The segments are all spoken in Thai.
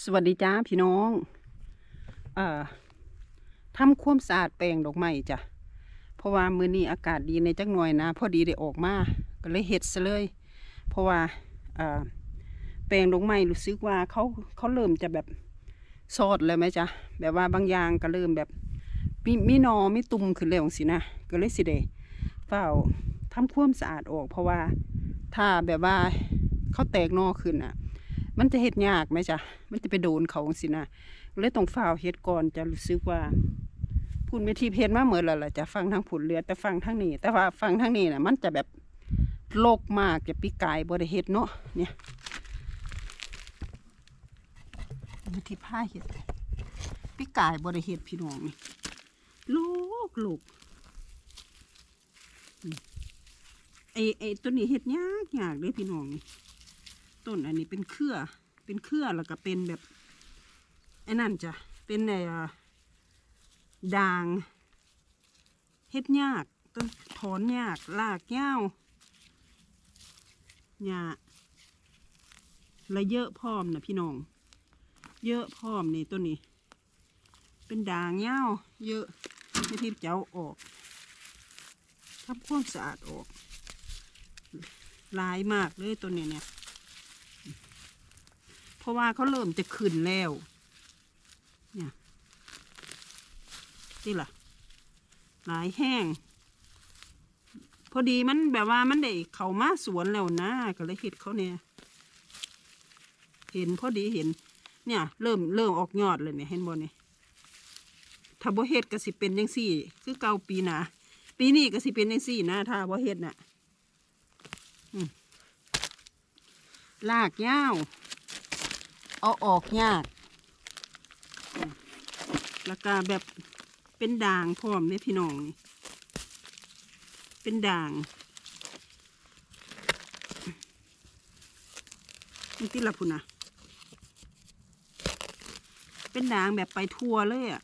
สวัสดีจ้าพี่น้องเอ่อทำความสะอาดแปลงดอกไม้จ้ะ เพราะว่ามื้อนี้อากาศดีในจักหน่อยนะ พอดีได้ออกมา ก็เลยเฮ็ดซะเลย เพราะว่าเอ่อแปลงดอกไม้รู้สึกว่าเขาเขาเริ่มจะแบบซอดเลยไหมจ๊ะแบบว่าบางอย่างก็เริ่มแบบมีมีนอมีตุ่มขึ้นแล้วสินะ ก็เลยสิได้เฝ้าทำความสะอาดออก เพราะว่าถ้าแบบว่าเขาแตกนอขึ้นอะ มันจะเฮ็ดยากไหมจ๊ะมันจะไปโดนเขาสินะเลยต้องฝ้าวเฮ็ดก่อนจะรู้สึกว่าพูนเวทีเพจมาเหมือนแล้วล่ะจะฟังทางผุนเรือแต่ฟังทางนี้ แต่ว่าฟังทางนี้น่ะมันจะแบบโลกมากจะปีกายบ่ได้เฮ็ดเนาะเนี่ยวิธีผ้าเฮ็ดปีกายบ่ได้เฮ็ดพี่น้องนี่ลูกลูกไอไอตัวนี้เฮ็ดยากยากเลยพี่น้องนี่ ต้นอันนี้เป็นเครือ เป็นเครือแล้วก็เป็นแบบไอ้นั่นจ้ะ เป็นไอ้ด่าง เฮ็ดยากต้นถอนยากลากยาวหญ้าและเยอะพร้อมนะพี่น้อง เยอะพร้อมนี่ต้นนี้ เป็นด่างยาวเยอะไม่ทิพเจ้าออกทำความสะอาดออกหลายมากเลยต้นนี้เนี่ย เพราะว่าเขาเริ่มจะขึ้นแล้ว เนี่ยนี่ล่ะ หลายแห้ง พอดีมันแบบว่ามันได้เขามาสวนแล้วนะก็เลยเห็ดเขาเนี่ยเห็นพอดีเห็น เนี่ย เริ่มเริ่มออกยอดเลยเนี่ยเห็นบ่เนี่ถ้าบ่เห็ดก็สิเป็นยังสี่ คือเก่าปีหนาปีนี้ก็สิเป็นยังสี่นะถ้าบ่เห็ดน่ะลากยาว เอาออกยาก แล้วก็แบบเป็นด่างพร้อมเนี่ยพี่น้องนี่ เป็นด่างนี่ที่ละพุนนะเป็นด่างแบบไปทั่วเลยอะ่ะ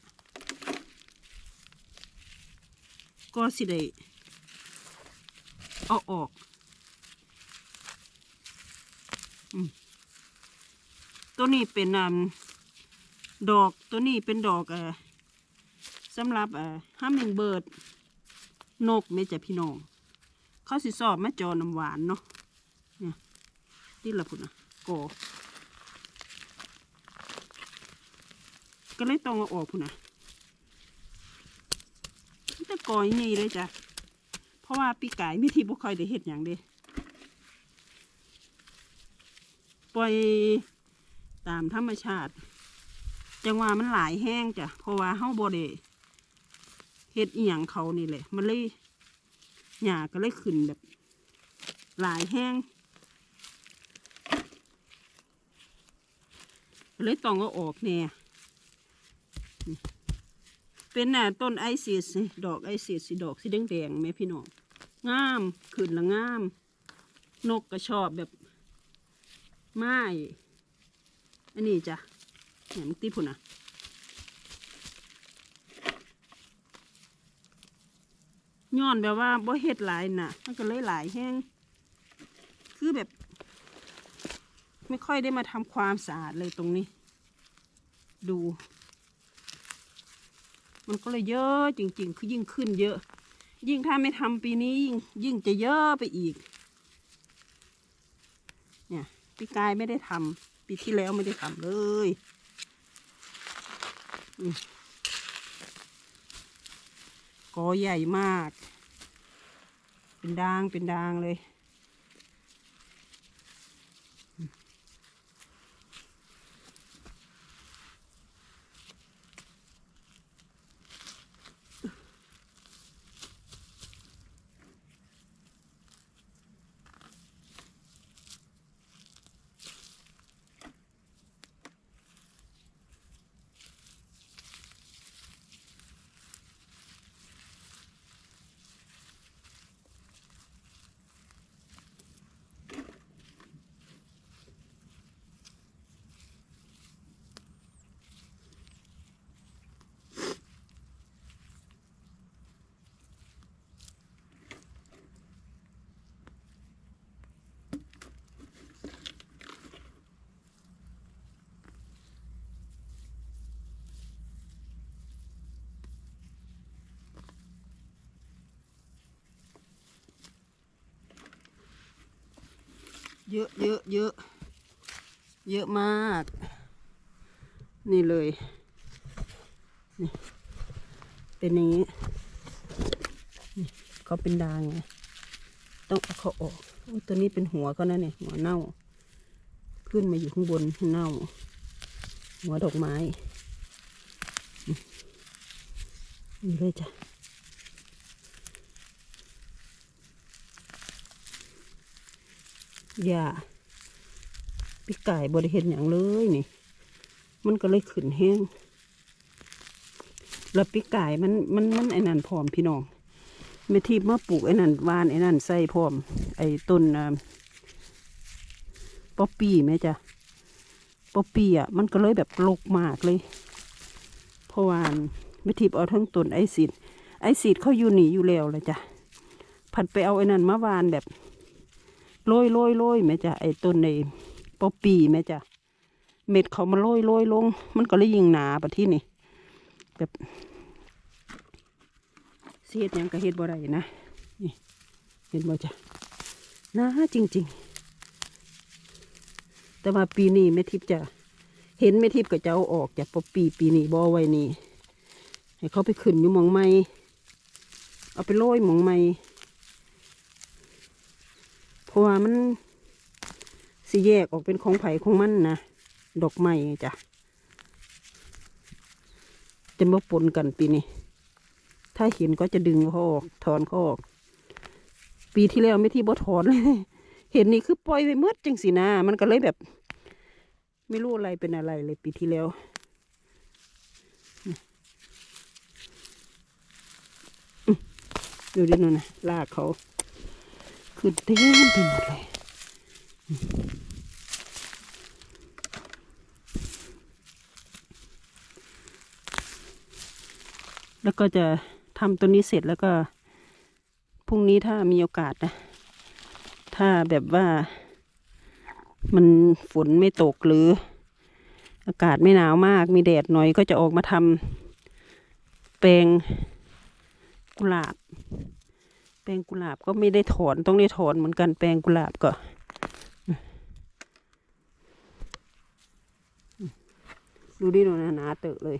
ก็สิได้เอาออก ตัวนี้เป็น um, ดอกตัวนี้เป็นดอกอ่อสำหรับอ่อห้ามิงเบิร์ดนกไม่จะพี่น้อง เขาสิสอบมาจอน้ำหวานเนาะเนี่ยที่ละพุ่นนะกอก็เลยต้องเอาออกพุ่นนะจะกอยนี่เลยจ้ะ เพราะว่าปีกายไม่ทีบุคอยได้เห็ดอย่างเดีปล่อย ตามธรรมชาติ จังหวะมันหลายแห้งจ้ะเพราะว่าเฮาบ่ได้เฮ็ดเอียงเขานี่แหละ มันเลยหญ้าก็เลยขึ้นแบบ หลายแห้งเลยต้องเอาออกแน่นี่เป็นน่ะต้นไอซีสดอกไอซีสสีดอกสีแดงๆแม่พี่น้องงามขึ้นละงาม นกก็ชอบแบบไม้ อันนี้จ้ะเนี่ยมันตีพุ่นอะย้อนแบบว่าบ่เฮ็ดหลายน่ะ มันก็เลยหลายแห้งคือแบบ ไม่ค่อยได้มาทำความสะอาดเลยตรงนี้ ดู มันก็เลยเยอะจริง ๆ คือยิ่งขึ้นเยอะ ยิ่งถ้าไม่ทำปีนี้ยิ่งยิ่งจะเยอะไปอีก เนี่ยปีกายไม่ได้ทำ ปีที่แล้วไม่ได้ทำเลยกอใหญ่มาก เป็นด่างเป็นด่างเลย เยอะเยอะเยอะ เยอะมาก นี่เลยนี่เป็นอย่างนี้นี่เขาเป็นดางไงต้องเอาเขาออกอตัวนี้เป็นหัวก็นะเนี่ยหัวเน่า ขึ้นมาอยู่ข้างบนเน่า หัวดอกไม้มนี่เลยจ้ะ อย่าปีกไก่บริเห็นอย่างเลยนี่ มันก็เลยขึ้นแห้ง แล้วปีกไก่มันมันมันไอ้นั่นพร้อมพี่น้องเมทีเมาปลูกไอ้นั่นวานไอ้นั่นใส่พร้อม ไอ้ต้นป๊อปปี้ไหมจ๊ะป๊อปปี้อะมันก็เลยแบบลกมากเลยเพราะว่าเมทีเอาทั้งต้นไอซีดไอซีดเขาอยู่หนีอยู่แล้วเลยจ้ะผัดไปเอาไอ้นั่นมาวานแบบ โรยโรยโรยแม่จ้ะไอ้ต้นในป๊อปปี้แม่จ้ะเม็ดเขามาโรยโรยลง มันก็เลยยิงหนาปะที่นี่แบบเสียดยังก็เฮ็ดบ่ได้นะนี่เห็นบ่จ้ะหนาจริง ๆ แต่ว่าปีนี้แม่ทิพย์จะเห็นแม่ทิพย์ก็จะเอาออกจากป๊อปปี้ปีนี้บ่ไว้นี่ให้เขาไปขึ้นอยู่หมองไม้เอาไปโรยหมองไม้ ราะว่ามันสิแยกออกเป็นของไผ่ของมันนะ ดอกไม้จ้ะจะมาปนกันปีนี้ ถ้าเห็นก็จะดึงเขาออก ถอนเขาออก ปีที่แล้วไม่ที่บ่ถอนเลย เห็นนี่คือปล่อยไปเมื่อจังสินะมันก็เลยแบบ ไม่รู้อะไรเป็นอะไรเลยปีที่แล้วดูดินู่นนะลากเขา คือเต็มไปหมดเลยแล้วก็จะทำตัวนี้เสร็จแล้วก็พรุ่งนี้ถ้ามีโอกาสนะ ถ้าแบบว่ามันฝนไม่ตกหรือ อากาศไม่หนาวมากมีแดดหน่อยก็จะออกมาทำแปลงกุหลาบ ปลงกุหลาบก็ไม่ได้ถอนต้องได้ถอนเหมือนกันแปลงกุหลาบก็ดูดิหนูนะหนาเตอะเลย